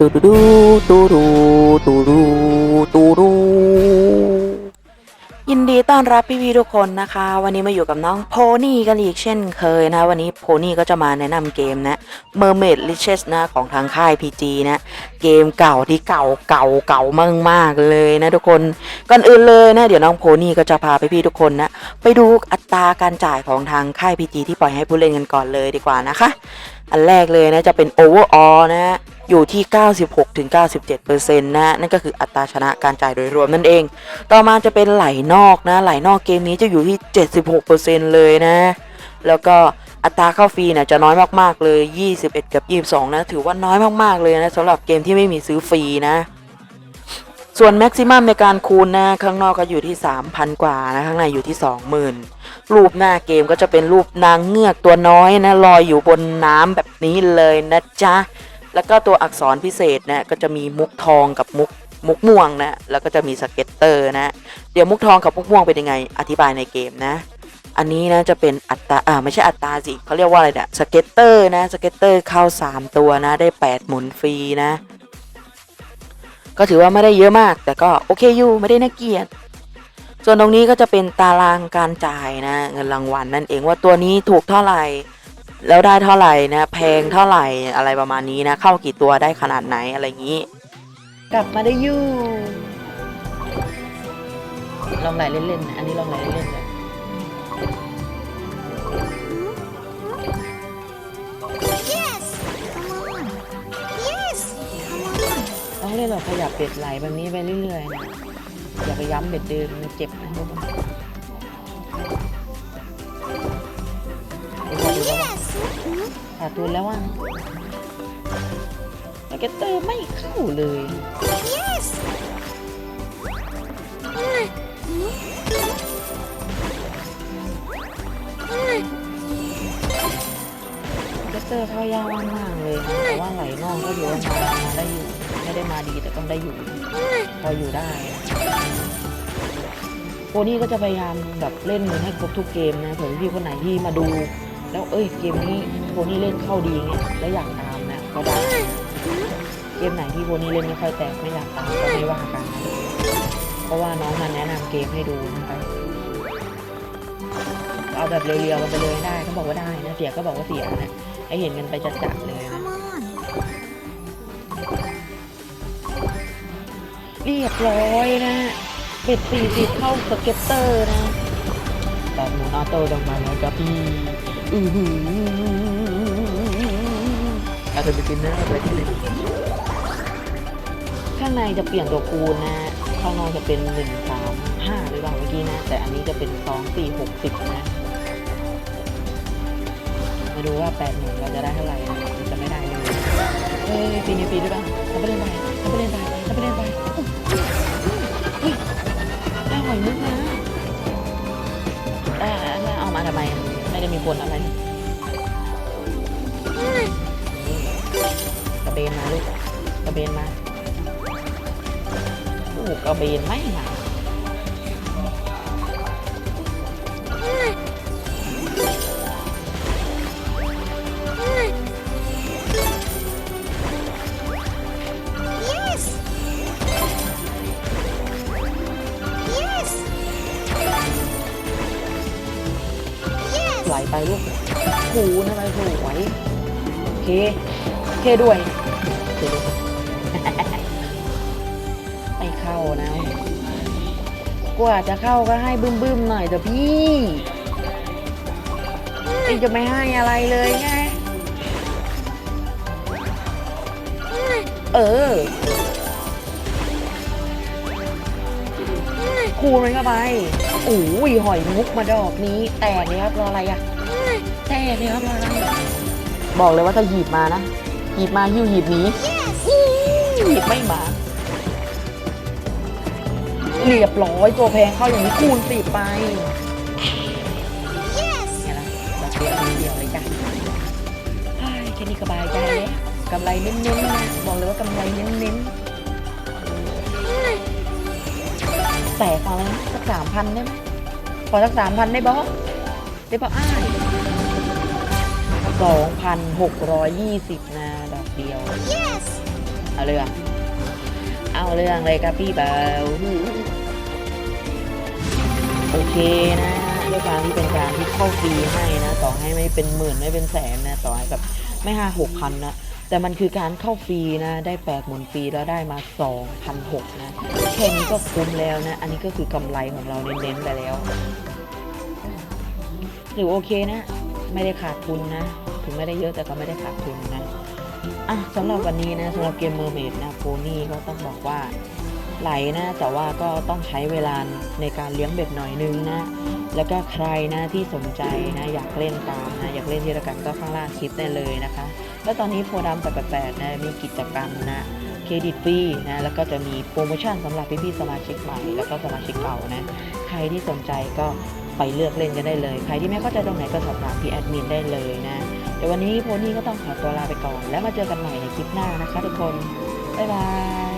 ตูดูดูตูดูตูดูตูดูยินดีต้อนรับพี่พีทุกคนนะคะ วันนี้มาอยู่กับน้องโพนี่กันอีกเช่นเคยนะ วันนี้โพนี่ก็จะมาแนะนำเกมนะ Mermaid Riches นะ ของทางค่าย PG นะ เกมเก่าที่เก่าเก่าเก่ามากมากเลยนะทุกคนก่อนอื่นเลยนะ เดี๋ยวน้องโพนี่ก็จะพาไปพี่ทุกคนนะ ไปดูอัตราการจ่ายของทางค่าย PG ที่ปล่อยให้ผู้เล่นกันก่อนเลยดีกว่านะคะ อันแรกเลยนะจะเป็น overall นะฮะอยู่ที่ 96-97%นะนั่นก็คืออัตราชนะการจ่ายโดยรวมนั่นเอง ต่อมาจะเป็นไหลนอกนะ ไหลนอกเกมนี้จะอยู่ที่ 76%เลยนะ แล้วก็ อัตราเข้าฟรีเนี่ยจะน้อยมากๆเลย 21 กับ 22 นะ ถือว่าน้อยมากๆเลยนะสำหรับเกมที่ไม่มีซื้อฟรีนะ ส่วนแม็กซิมัมในการคูณนะข้างนอกก็อยู่ที่ 3,000 กว่านะข้างในอยู่ที่ 20,000 รูปหน้าเกมก็จะเป็นรูปนางเงือกตัวน้อยนะลอยอยู่บนน้ำแบบนี้เลยนะจ๊ะ แล้วก็ตัวอักษรพิเศษนะก็จะมีมุกทองกับมุกมุกม่วงนะแล้วก็จะมีสเก็ตเตอร์นะ เดี๋ยวมุกทองกับมุกม่วงเป็นยังไง อธิบายในเกมนะ อันนี้นะจะเป็นอัตราอ่าไม่ใช่อัตราสิเขาเรียกว่าอะไรเนี่ยสเก็ตเตอร์นะสเก็ตเตอร์เข้า 3 ตัวนะได้ 8 หมุนฟรีนะ ก็ถือว่าไม่ได้เยอะมาก แต่ก็โอเคอยู่ไม่ได้น่าเกลียดส่วนตรงนี้ก็จะเป็นตารางการจ่ายนะ เงินรางวัลนั่นเองว่าตัวนี้ถูกเท่าไหร่แล้วได้เท่าไหร่นะ แพงเท่าไหร่อะไรประมาณนี้นะ เข้ากี่ตัวได้ขนาดไหนอะไรอย่างนี้ กลับมาได้อยู่ลองไหลเล่นๆนะอันนี้ลองไหลเล่นๆเลย ต้องเล่นแบบขยับเบ็ดไหลแบบนี้ไปเรื่อยๆนะอย่าไปย้ำเบ็ดเดิมมันเจ็บนะทุกคนขาดทุนแล้วอะแต่แกเตอร์ไม่เข้าเลย Yes! แกเตอร์เข้ายากมากเลย แต่ว่าไหลนอกก็อยู่ว่ามามาได้อยู่ ไม่ได้มาดีแต่ต้องได้อยู่ พออยู่ได้โพนี่ก็จะพยายามแบบเล่นให้ครบทุกเกมนะเผื่อพี่คนไหนที่มาดู แล้วเอ้ยเกมนี้โพนี่เล่นเข้าดีเงี้ยแล้วอยากตามนะก็ได้เกมไหนที่โพนี่เล่นไม่ค่อยแตกไม่อยากตามก็ไม่ว่ากันนะเพราะว่าน้องมันแนะนำเกมให้ดูนะคะเอาแบบเรียวๆกันไปเลยได้เขาบอกว่าได้นะเสียก็บอกว่าเสียนะให้เห็นกันไปจัดๆเลยนะ เรียบร้อยนะเบ็ดสี่สิบเข้าสเก็ตเตอร์นะแต่หมูนอโต้ลงมาแล้วกับพี่อือหือเอาไปกินนะเอาไปกินเลยข้างในจะเปลี่ยนตัวคูณนะ ข้างนอกจะเป็นหนึ่งสามห้าหรือเปล่าเมื่อกี้นะ แต่อันนี้จะเป็นสองสี่หกสิบนะ มาดูว่าแปดหนึ่งเราจะได้เท่าไหร่นะหรือจะไม่ได้เลย เฮ้ยปีนี้ปีด้วยป่ะทำไปเล่นไปทำไปเล่นไปทำไปเล่นไป ไม่ได้มีผลอะไรกระเบนมาลูกกระเบนมาโอ้กระเบนไม่มา ไปลูกหูทำไมสวยโอเคโอเคด้วยเดี๋ยไม่เข้านะ กว่าจะเข้าก็ให้บึ้มบึ้มๆหน่อยเถอะพี่ไอจะไม่ให้อะไรเลยไง เออ คูณมันเข้าไปโอ้ยหอยมุกมาดอกนี้ แตกเลยครับรออะไรอะ แตกเลยครับออะไรบอกเลยว่าถ้าหยิบมานะหยิบมาหิ้วหยิบหนีหยิบไม่มาเรียบร้อยตัวแพงเข้าอย่างนี้คูณสิบไป Yes! ไงล่ะเราเตรียมทีเดียวเลยจ้ะเฮ้แค่นี้ก็บายใจแล้กำไรเน้นๆนะบอกเลยว่ากำไรเน้นๆแตกมาแล้วสักสามพันได้ไหมขอสักสามพันได้บอสได้บอสองพันหกร้อย ยี่สิบนะดอกเดียว Yes! เอาเรื่อง เอาเรื่องเลยครับพี่เบาโอเคนะด้วยความที่เป็นการที่เข้าฟรีให้นะ ต่อให้ไม่เป็นหมื่นไม่เป็นแสนนะ ต่อให้แบบไม่ห้าหกพันนะ แต่มันคือการเข้าฟรีนะ ได้แปดหมื่นฟรีแล้วได้มาสองพันหกนะ แค่นี้ก็คุ้มแล้วนะ อันนี้ก็คือกำไรของเราเน้นๆไปแล้ว หรือโอเคนะ ไม่ได้ขาดทุนนะ ถึงไม่ได้เยอะแต่ก็ไม่ได้ขาดทุนนะอะสำหรับวันนี้นะสำหรับเกมเมอร์เมดนะโพนี่ก็ต้องบอกว่าไหลนะแต่ว่าก็ต้องใช้เวลาในการเลี้ยงเบ็ดหน่อยนึงนะแล้วก็ใครนะที่สนใจนะอยากเล่นตามนะอยากเล่นที่ระกันก็ข้างล่างคลิปได้เลยนะคะ แล้วตอนนี้โพดำ888นะมีกิจกรรมนะเครดิตฟรีนะแล้วก็จะมีโปรโมชั่นสำหรับพี่ๆสมาชิกใหม่ แล้วก็สมาชิกเก่านะใครที่สนใจก็ไปเลือกเล่นกันได้เลย ใครที่ไม่เข้าใจตรงไหนก็สอบถามพี่แอดมินได้เลยนะ แต่วันนี้โพนี่ก็ต้องขอตัวลาไปก่อน แล้วมาเจอกันใหม่ในคลิปหน้านะคะทุกคน บ๊ายบาย